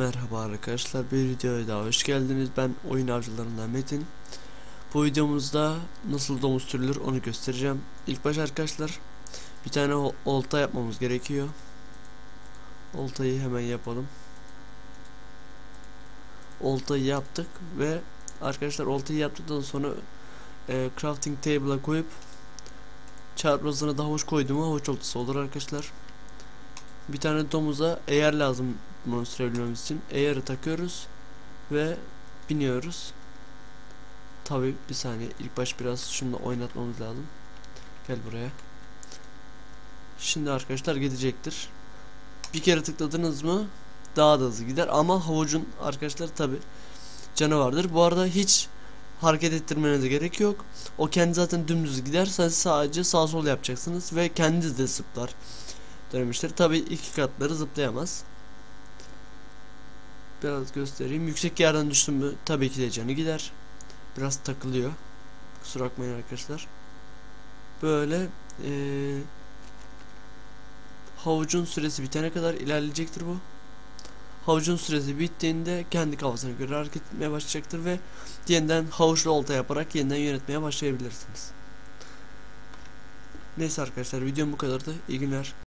Merhaba arkadaşlar bir videoya daha hoş geldiniz. Ben oyun avcılarından Metin. Bu videomuzda nasıl domuz türülür onu göstereceğim. İlk baş arkadaşlar bir tane ol- olta yapmamız gerekiyor. Oltayı hemen yapalım. Oltayı yaptık ve arkadaşlar oltayı yaptıktan sonra e, crafting table'a koyup çarpmasına da havuç koydum havuç oltası olur arkadaşlar bir tane domuza eğer lazım bunu sürebilmemiz için eğeri takıyoruz ve biniyoruz. Tabi bir saniye ilk baş biraz şunu oynatmamız lazım. Gel buraya. Şimdi arkadaşlar gidecektir. Bir kere tıkladınız mı daha da hızlı gider ama havucun arkadaşlar tabi canı vardır. Bu arada hiç hareket ettirmenize gerek yok. O kendi zaten dümdüz gider. Sen sadece sağ sol yapacaksınız ve kendi de zıplar demiştir. Tabi iki katları zıplayamaz. Biraz göstereyim. Yüksek yerden düştüm mü tabii ki de canı gider. Biraz takılıyor. Kusura bakmayın arkadaşlar. Böyle ee, havucun süresi bitene kadar ilerleyecektir bu. Havucun süresi bittiğinde kendi kafasına göre hareket etmeye başlayacaktır ve yeniden havuçlu olta yaparak yeniden yönetmeye başlayabilirsiniz. Neyse arkadaşlar videom bu kadardı. İyi günler.